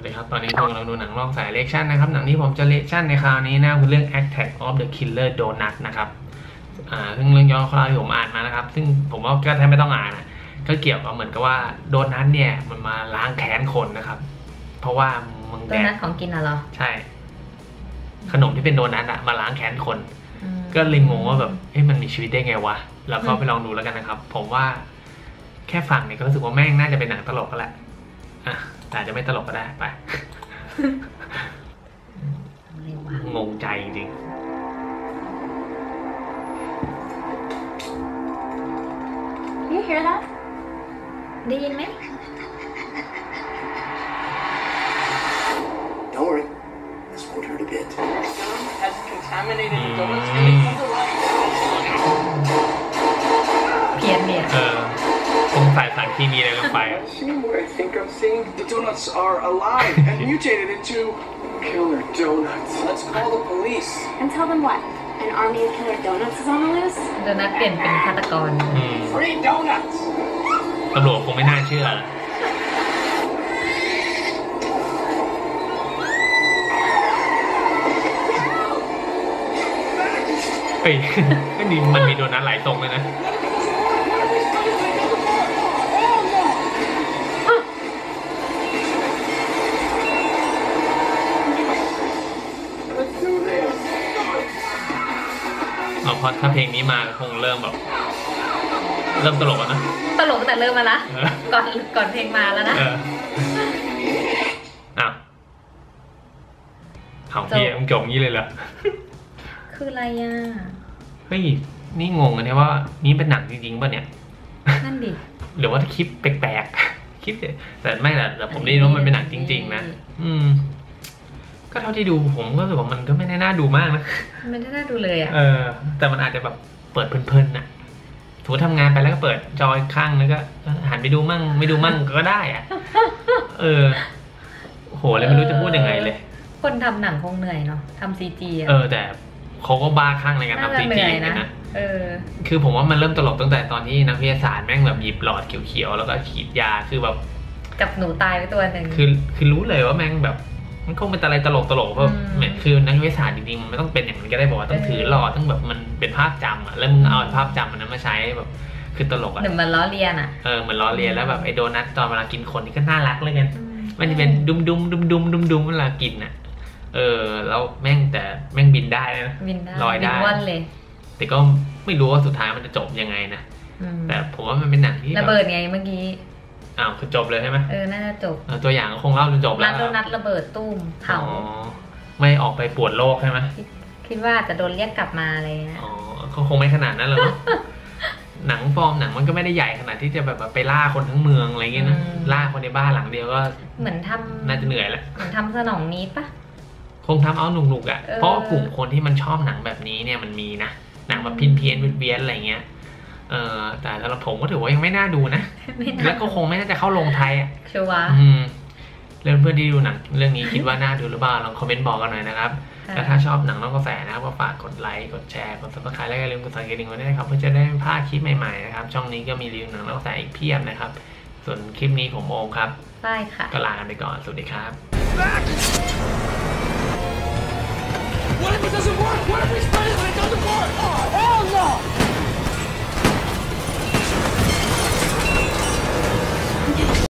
วัสดีครับ ตอนนี้กำลังดูหนังลอกสายเลคชั่นนะครับ หนังที่ผมจะเลคชั่นในคราวนี้นะคือเรื่อง Attack of the Killer Donut นะครับอ่าซึ่งเรื่องย่อคร่าวๆที่ผมอ่านมานะครับ ซึ่งผมว่าก็แทบไม่ต้องอ่านนะก็เกี่ยวกับเหมือนกับว่าโดนัทเนี่ยมันมาล้างแค้นคนนะครับ เพราะว่ามึงโดแดกนัทของกินน่ะเหรอ ใช่ ขนมที่เป็นโดนัทอะมาล้างแค้นคน อืม ก็เลยงงว่าแบบเอ๊ะมันมีชีวิตได้ไงวะ แล้วก็ไปลองดูแล้วกันนะครับ ผมว่าแค่ฟังเนี่ยก็รู้สึกว่าแม่งน่าจะเป็นหนังตลกก็แหละอะแต่ อาจจะไม่ตลกก็ได้ไปอะไรวะงงใจจริง You hear that? ได้ยินไหม งใส่สารเคมีอะไรลงไปอะ See what I think I'm seeing? The donuts are alive and mutated into killer donuts. Let's call the police. And tell them what? An army of killer donuts is on the loose? โดนัทเปลี่ยนเป็นฆาตกร อืม Free donuts! ตำรวจคงไม่น่าเชื่อละเฮ้ยก็ดีมันมีโดนัทหลายทรงเลยนะ เอาพอถ้าเพลงนี้มาคงเริ่มแบบ เริ่มตลกแล้วนะ ตลกตั้งแต่เริ่มมาละ เออ ก่อนก่อนเพลงมาแล้วนะ เอออ้าวของพี่อะมึงจบงี้เลยเหรอ คืออะไรอะ เฮ้ย นี่งงอันนี้ว่านี่เป็นหนังจริงๆป่ะเนี่ย นั่นดิหรือว่าคลิปแปลกๆ คลิปเนี่ยแต่ไม่แต่แต่ผมได้ยินว่ามันเป็นหนังจริง ๆ นะ อืม ก็เท่าที่ดูผมก็รู้สึกว่ามันก็ไม่ได้น่าดูมากนะไม่ได้น่าดูเลยอะเออ แต่มันอาจจะแบบเปิดเพลินๆน่ะสมมติทำงานไปแล้วก็เปิดจอยข้างแล้วก็หันไปดูมั่งไม่ดูมั่งก็ได้อะเออโหเลยไม่รู้จะพูดยังไงเลย คนทำหนังคงเหนื่อยเนาะทำซีจีอะเออ แต่เขาก็บ้าข้างในการน่าทำจะซีเหจีนื่อยนะ นะ เออ คือผมว่ามันเริ่มตลกตั้งแต่ตอนที่นักวิทยาศาสตร์แม่งแบบหยิบหลอดเขียวๆแล้วก็ฉีดยาคือแบบ กับหนูตายไปตัวหนึ่งคือคือรู้เลยว่าแม่งแบบ มันคงเป็นอะไรตลกตลกๆเพราะอืมแม่งคือนักวิทยาศาสตร์จริงๆมันไม่ต้องเป็นอย่างนั้นก็ได้บอกว่าต้องถือหลอดต้องแบบมันเป็นภาพจำอะแล้วมึงเอาภาพจำอันนั้นมาใช้แบบคือตลกอะหนึ่งมันล้อเลียนอะเออเหมือนล้อเลียนแล้วแบบไอ้โดนัทตอนเวลากินคนนี่ก็น่ารักเลยกัน มันจะเป็นดุมดุมดุมดุมดุมดุมเวลากินอะ เออ แล้วแม่งแต่แม่งบินได้นะวินได้ลอยได้วินว่อนเลยแต่ก็ไม่รู้ว่าสุดท้ายมันจะจบยังไงนะอืมแต่ผมว่ามันเป็นหนังที่ระแบบเบิดไงเมื่อกี้ อ้าวคือจบเลยใช่ไหมเออ น่าจะจบเออตัวอย่างก็คงเล่าจนจบแล้นัวดโดนัทระเบิดตุ้มเผา อ๋อไม่ออกไปปวดโลกใช่ไหมคิดว่าจะโดนเรียกกลับมาอะไรเงี้ย อ๋อก็คงไม่ขนาดนั้นหรอกเนอะ หนังฟอร์มหนังมันก็ไม่ได้ใหญ่ขนาดที่จะแบบว่าไปล่าคนทั้งเมืองอะไรเงี้ยนะล่าคนในบ้านหลังเดียวก็เหมือนทำน่าจะเหนื่อยแหละเหมือนทำสนองนี้ปะ คงทำเอาหนุกๆอะ เออ เพราะว่ากลุ่มคนที่มันชอบหนังแบบนี้เนี่ยมันมีนะ หนังแบบพินเพี้ยนๆเวียนๆอะไรเงี้ย เออแต่สำหรับผมก็ถือว่ายังไม่น่าดูนะไม่แล้วก็คงไม่น่าจะเข้าลงไทยอะชัวร์อืมเรื่องเพื่อนที่ดูหนังเรื่องนี้คิดว่าน่าดูหรือเปล่าลองคอมเมนต์บอกกันหน่อยนะครับค่ะแล้วถ้าชอบหนังนอกกระแสนะครับก็ฝากกดไลค์กดแชร์กด subscribe แล้วก็อย่าลืมกดสั่นกระดิ่งไว้ด้วยนะครับเพื่อจะได้ไม่พลาดคลิปใหม่ๆนะครับช่องนี้ก็มีรีวิวหนังนอกกระแสอีกเพียบนะครับ ส่วนคลิปนี้ผมโอมครับได้ค่ะก็ลากันไปก่อนสวัสดีครับ What if it doesn't work? What if we spray